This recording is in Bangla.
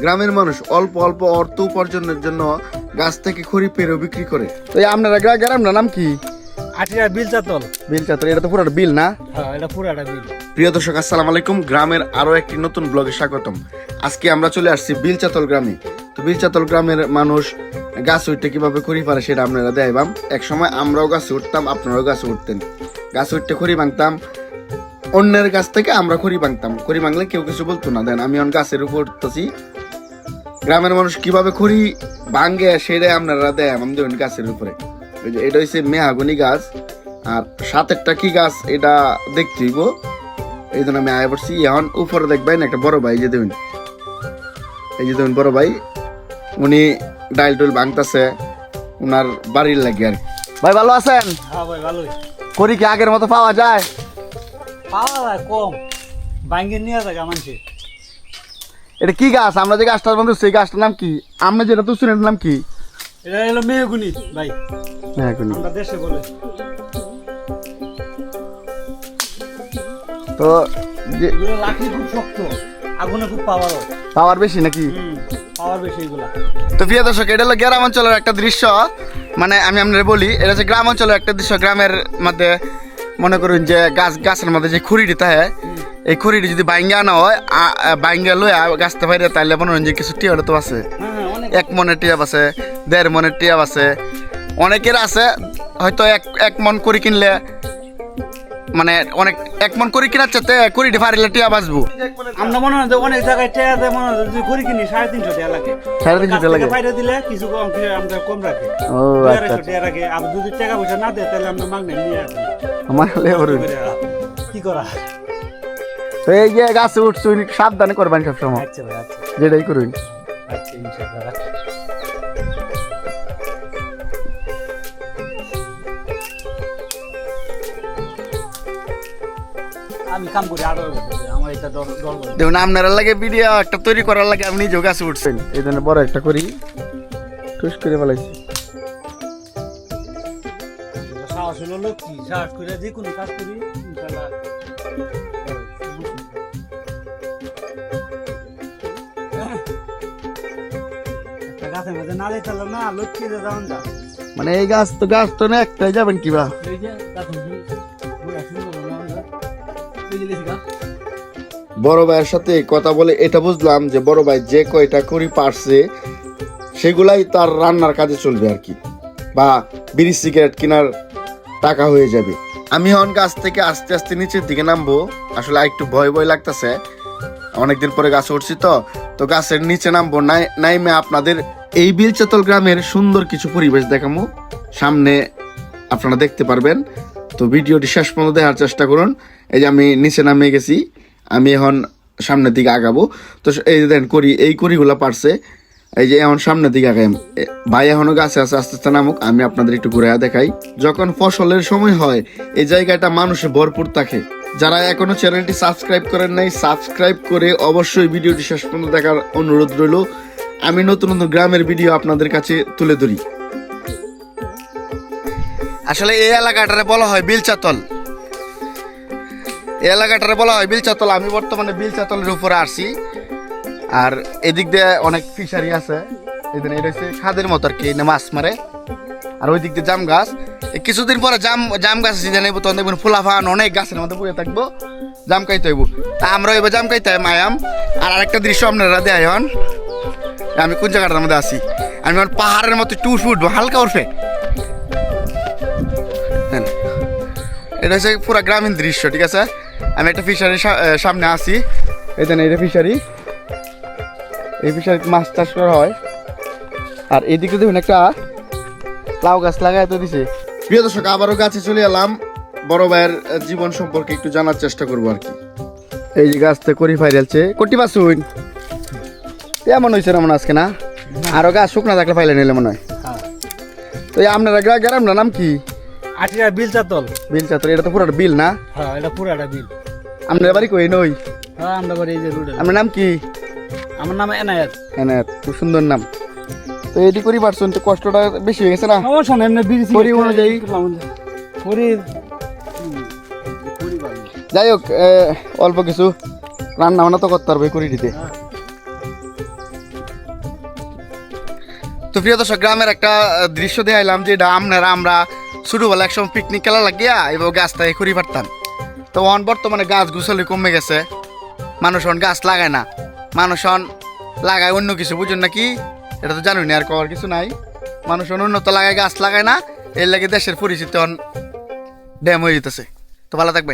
গ্রামের মানুষ অল্প অল্প অর্থ উপার্জনের জন্য গাছ থেকে খড়ি পেরেও বিক্রি করে। তো এই আপনারা গ্রা- গ্রাম না নাম কি? আটিয়া বিল চাতল। বিল চাতর এটা তো পুরো বিল না? হ্যাঁ এটা পুরাটা বিল। প্রিয় দর্শক আসসালামু আলাইকুম। গ্রামের আরও একটি নতুন ব্লগে স্বাগতম। আজকে আমরা চলে আসছি বিলচাতল গ্রামে। তো বিলচাতল গ্রামের মানুষ গাছ উঠতে কীভাবে খড়ি পারে সেটা আপনারা দেখাইবাম। এক সময় আমরাও গাছে উঠতাম আপনারাও গাছে উঠতেন। গাছ উঠতে খড়ি ভাঙতাম অন্যের গাছ থেকে আমরা খড়ি ভাঙতাম। খড়ি ভাঙলে কেউ কিছু বলতো না। দেন আমি অন গাছের উপর উঠতেছি। গ্রামের মানুষ কীভাবে খড়ি ভাঙে সেটাই আপনারা দেয় আমাদের গাছের উপরে। ওই যে এটা হচ্ছে মেহাগুনি গাছ। আর সাতেরটা কি গাছ এটা দেখতে হইব। এই জন্য আমি আয় পড়ছি। এখন উপরে দেখবেন একটা বড় ভাই যে দেবেন এই যে দেবেন বড় ভাই। উনি ডাইল টুল ভাঙতেছে। উনার বাড়ির লাগে আর কি। ভাই ভালো আছেন? হ্যাঁ ভাই ভালোই। করি কি আগের মতো পাওয়া যায়? পাওয়া যায় কম নিয়ে যায় এটা কি গাছ? আমরা যে গাছটার বন্ধু সেই গাছটার নাম কি? আমরা যেটা তো শুনেন নাম কি? এটা হলো মেয়েগুনি ভাই। হ্যাঁ আমরা দেশে বলে। তো যে এগুলো খুব শক্ত আগুনে খুব পাওয়ার পাওয়ার বেশি নাকি? পাওয়ার বেশি এগুলা। তো প্রিয় দর্শক এটা হলো গ্রাম অঞ্চলের একটা দৃশ্য। মানে আমি আপনার বলি এটা হচ্ছে গ্রাম অঞ্চলের একটা দৃশ্য। গ্রামের মধ্যে মনে করুন যে গাছ গাছের মধ্যে যে খুঁড়িটি থাকে এই খুঁড়িটি যদি বাইঙ্গা না হয় বাইঙ্গা লই গাছতে পারে তাহলে মনে করেন যে কিছু টিয়া তো আছে। হ্যাঁ এক মনের টিয়াব আছে দেড় মনের টিয়াব আছে। অনেকের আছে হয়তো এক এক মন করে কিনলে মানে অনেক এক মন করে কিনার চাতে কুড়িটি ফারিলে টিয়া বাঁচবো আমরা মনে হয় যে অনেক জায়গায় টেয়া দেয় মনে হয় যদি ঘুরি কিনি সাড়ে তিনশো টাকা লাগে। সাড়ে তিনশো টাকা লাগে? বাইরে দিলে কিছু কম আমরা কম রাখে। ও আচ্ছা আড়াইশো টাকা রাখে। আর যদি টাকা পয়সা না দেয় তাহলে আমরা মাগনে নিয়ে আসি। আমার লেবর কি করা? তো এই যে গাছে উঠছুন সাবধানে করবেন সবসময়। আচ্ছা ভাই আচ্ছা। যেটাই করুন। আচ্ছা ইনশাআল্লাহ আমি কাম করি আরও আমার এটা দেখুন আপনারা লাগে ভিডিও একটা তৈরি করার লাগে আপনি নিজেও গাছে উঠছেন। এই জন্য বড় একটা করি। টুস করে ফেলাইছি। সাহস হলো সাহস করে যে কোনো কাজ করি মানে এই গাছ তো গাছ তো না একটাই যাবেন কিবা? বড় ভাইয়ের সাথে কথা বলে এটা বুঝলাম যে বড় ভাই যে কয়টা করি পারছে, সেগুলাই তার রান্নার কাজে চলবে আর কি। বা বিড়ি সিগারেট কেনার টাকা হয়ে যাবে। আমি এখন গাছ থেকে আস্তে আস্তে নিচের দিকে নামবো। আসলে একটু ভয় ভয় লাগতেছে। অনেকদিন পরে গাছে উঠছি তো। তো গাছের নিচে নামবো। নাই, নাইমে আপনাদের এই বিলচতল গ্রামের সুন্দর কিছু পরিবেশ দেখামো। সামনে আপনারা দেখতে পারবেন। তো ভিডিওটি শেষ পর্যন্ত দেখার চেষ্টা করুন। এই যে আমি নিচে নামে গেছি, আমি এখন সামনের দিকে আগাবো। তো এই যে দেন করি এই করিগুলো পারছে। এই যে এখন সামনের দিকে আগাই ভাই এখনও গাছে আছে, আস্তে আস্তে নামুক, আমি আপনাদের একটু ঘুরে দেখাই। যখন ফসলের সময় হয়, এই জায়গাটা মানুষে ভরপুর থাকে। যারা এখনও চ্যানেলটি সাবস্ক্রাইব করেন নাই, সাবস্ক্রাইব করে অবশ্যই ভিডিওটি শেষ পর্যন্ত দেখার অনুরোধ রইল। আমি নতুন নতুন গ্রামের ভিডিও আপনাদের কাছে তুলে ধরি। আসলে এই এলাকাটারে বলা হয় বিলচাতল। এলাকাটারে বলা হয় বিলচাতল আমি বর্তমানে বিলচাতলের উপরে আসি আর এদিক দিয়ে অনেক ফিশারি আছে। এদিন এটা হচ্ছে খাদের মতো আর কি মাছ মারে। আর ওই দিক দিয়ে জাম গাছ। কিছুদিন পরে জাম জাম গাছ সিজন আইব তখন দেখবেন ফুলাফান অনেক গাছের মধ্যে বসে থাকব। জাম খাইতে হইব। তা আমরা এবার জাম খাইতে মায়াম। আর আরেকটা দৃশ্য আপনারা দেয় হন। আমি কোন জায়গাটার মধ্যে আছি? আমি আমার পাহাড়ের মতো টুস উঠবো, হালকা উঠবে। হ্যাঁ। এটা হচ্ছে পুরো গ্রামীণ দৃশ্য, ঠিক আছে? আমি একটা ফিশারির সামনে আছি। এই জন্য এটা ফিশারি এই ফিশারিতে মাছ চাষ করা হয়। আর এইদিকে দেখুন একটা লাউ গাছ লাগাই তো দিছে। প্রিয় দর্শক আবারও গাছে চলে এলাম। বড় ভাইয়ের জীবন সম্পর্কে একটু জানার চেষ্টা করব আর কি। এই যে গাছতে করি ফাইরালছে কটি পাসুন এমন হয়েছে না মনে আজকে না? আরও গাছ শুকনা থাকলে ফাইলে নিলে মনে হয়। হ্যাঁ। তো এই আপনারা গ্রা- গ্রামটার নাম কি? আটিয়া বিল চাতল। বিল চাতর এটা তো পুরো বিল না? হ্যাঁ এটা পুরাটা বিল। আপনার বাড়ি কই নই? হ্যাঁ আমরা বাড়ি এই যে রোডে। আপনার নাম কি? আমার নাম এনায়েত। হ্যাঁ খুব সুন্দর নাম। তো এটি করি পারছেন তো কষ্টটা বেশি হয়ে গেছে না? সমস্যা নেই এমনি বিড়ি পরি অনুযায়ী? পরি যাই হোক অল্প কিছু রান্না বান্না তো করতে পারবে করি দিতে তো প্রিয় দর্শক গ্রামের একটা দৃশ্য দেখাইলাম যে এটা আপনারা আমরা ছোটবেলা একসময় পিকনিক খেলা লাগিয়া এবং গাছটা করি পারতাম তো অন বর্তমানে গাছ গুছালি কমে গেছে। মানুষ অন গাছ লাগায় না। মানুষ অন লাগায় অন্য কিছু, বুঝুন নাকি এটা তো জানুনি, আর করার কিছু নাই। মানুষ অন উন্নত লাগায় গাছ লাগায় না, এর লাগে দেশের পরিচিত অন ড্যাম হয়ে যেতেছে। তো ভালো থাকবেন।